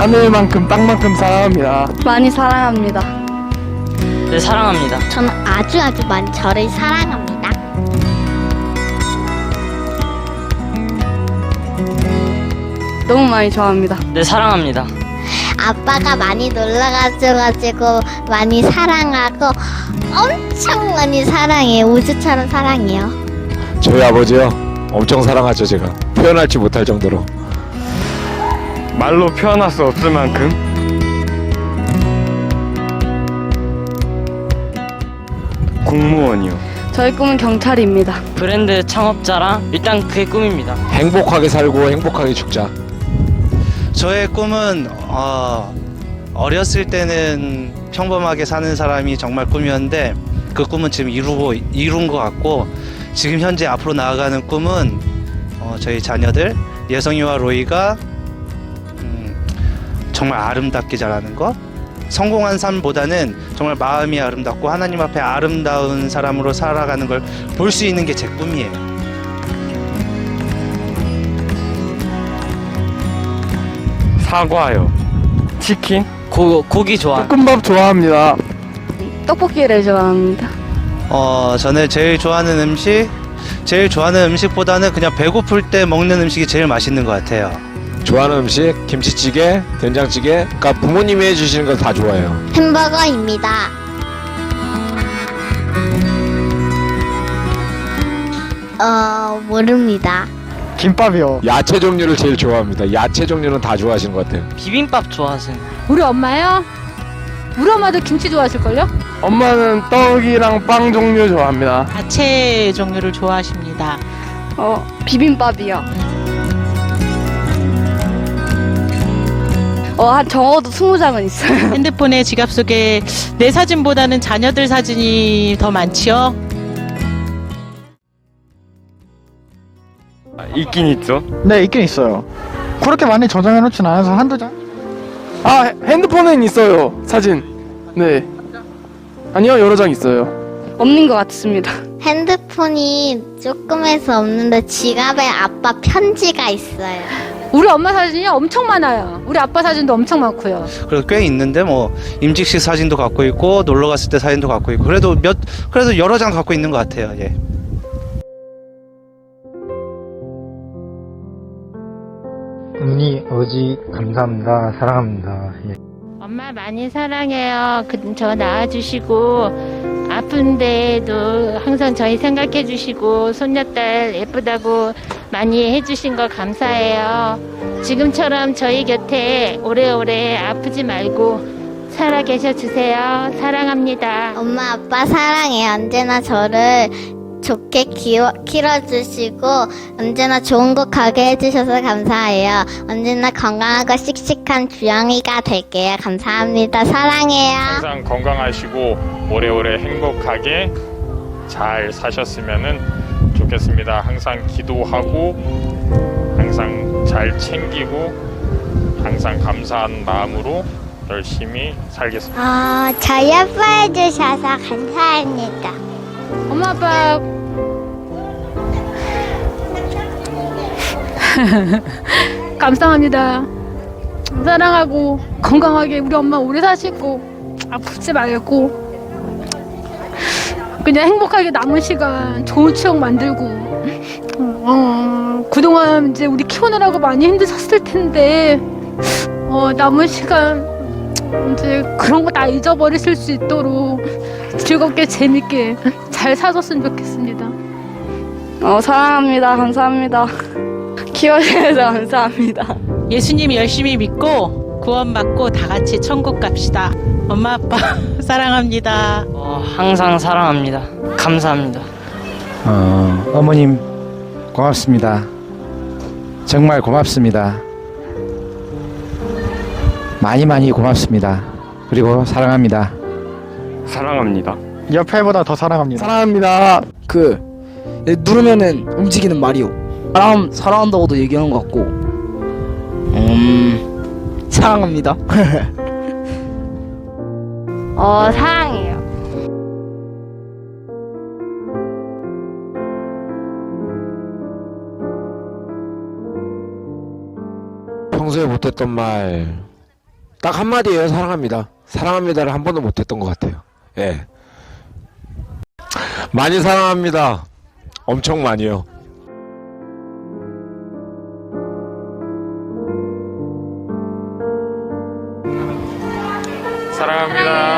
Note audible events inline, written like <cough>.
하늘만큼 땅만큼 사랑합니다. 많이 사랑합니다. 네, 사랑합니다. 저는 아주 아주 많이 저를 사랑합니다. 너무 많이 좋아합니다. 네, 사랑합니다. 아빠가 많이 놀러가줘가지고 많이 사랑하고 엄청 많이 사랑해요. 우주처럼 사랑해요. 저희 아버지요 엄청 사랑하죠 제가 표현할지 못할 정도로 말로 표현할 수 없을 만큼 공무원이요. 저희 꿈은 경찰입니다. 브랜드 창업자랑 일단 그게 꿈입니다. 행복하게 살고 행복하게 죽자 저의 꿈은 어, 어렸을 때는 평범하게 사는 사람이 정말 꿈이었는데 그 꿈은 지금 이루고 이룬 것 같고 지금 현재 앞으로 나아가는 꿈은 어, 저희 자녀들 예성이와 로이가 음, 정말 아름답게 자라는 것 성공한 삶보다는 정말 마음이 아름답고 하나님 앞에 아름다운 사람으로 살아가는 걸 볼 수 있는 게 제 꿈이에요. 사과요. 치킨. 고, 고기 좋아. 볶음밥 좋아합니다. 떡볶이를 좋아합니다. 어, 저는 제일 좋아하는 음식, 제일 좋아하는 음식보다는 그냥 배고플 때 먹는 음식이 제일 맛있는 것 같아요. 좋아하는 음식 김치찌개 된장찌개 그러니까 부모님이 해주시는 거다 좋아해요 햄버거입니다. 어, 모릅니다. 김밥이요. 야채 종류를 제일 좋아합니다 야채 종류는 다 좋아하시는 것 같아요 비빔밥 좋아하세요. 우리 엄마요? 우리 엄마도 김치 좋아하실걸요? 엄마는 떡이랑 빵 종류 좋아합니다. 야채 종류를 좋아하십니다. 어, 비빔밥이요. 어, 한 적어도 20장은 있어요. <laughs> 핸드폰에 지갑 속에 내 사진보다는 자녀들 사진이 더 많지요. 있긴 있죠. 네, 있긴 있어요. 그렇게 많이 저장해 놓진 않아서 한두 장? 아 핸- 핸드폰엔 있어요. 사진. 네. 아니요 여러 장 있어요. 없는 것 같습니다. 핸드폰이 조금해서 없는데 지갑에 아빠 편지가 있어요. 우리 엄마 사진이 엄청 많아요. 우리 아빠 사진도 엄청 많고요. 그래도 꽤 있는데 뭐 임직식 사진도 갖고 있고 놀러 갔을 때 사진도 갖고 있고 그래도 몇 그래도 여러 장 갖고 있는 것 같아요. 예. 어머니, 아버지, 감사합니다. 사랑합니다. 예. 엄마 많이 사랑해요. 그, 저 낳아주시고, 아픈데도 항상 저희 생각해 주시고, 손녀딸 예쁘다고 많이 해주신 거 감사해요. 지금처럼 저희 곁에 오래오래 아프지 말고 살아 계셔 주세요. 사랑합니다. 엄마, 아빠 사랑해요. 언제나 저를 좋게 키워, 키워주시고, 언제나 좋은 곳 가게 해주셔서 감사해요. 언제나 건강하고 씩씩한 주영이가 될게요. 감사합니다. 사랑해요. 항상 건강하시고 오래오래 행복하게 잘 사셨으면 좋겠습니다. 항상 기도하고 항상 잘 챙기고 항상 감사한 마음으로 열심히 살겠습니다. 어, 저 예뻐해 주셔서 감사합니다. 엄마 아빠 <laughs> 감사합니다. 사랑하고 건강하게 우리 엄마 오래 사시고 아프지 말고 그냥 행복하게 남은 시간 좋은 추억 만들고 어, 그동안 이제 우리 키우느라고 많이 힘드셨을 텐데 어, 남은 시간 이제 그런 거 다 잊어버리실 수 있도록 즐겁게 재밌게 잘 사셨으면 좋겠습니다. 어, 사랑합니다. 감사합니다. <laughs> 키워주셔서 감사합니다. 예수님 열심히 믿고 구원받고 다 같이 천국 갑시다. 엄마 아빠 <laughs> 사랑합니다. 어, 항상 사랑합니다. 감사합니다. 어, 어머님, 고맙습니다. 정말 고맙습니다. 많이 많이 고맙습니다. 그리고 사랑합니다. 사랑합니다. 옆에보다 더 사랑합니다. 사랑합니다. 그 누르면은 움직이는 마리오 사람 사랑한다고도 얘기하는 것 같고 음 사랑합니다 <laughs> 어, 사랑해요. 평소에 못했던 말 딱 한마디예요. 사랑합니다. 사랑합니다를 한 번도 못했던 것 같아요. 예. 많이 사랑합니다. 엄청 많이요. 사랑합니다.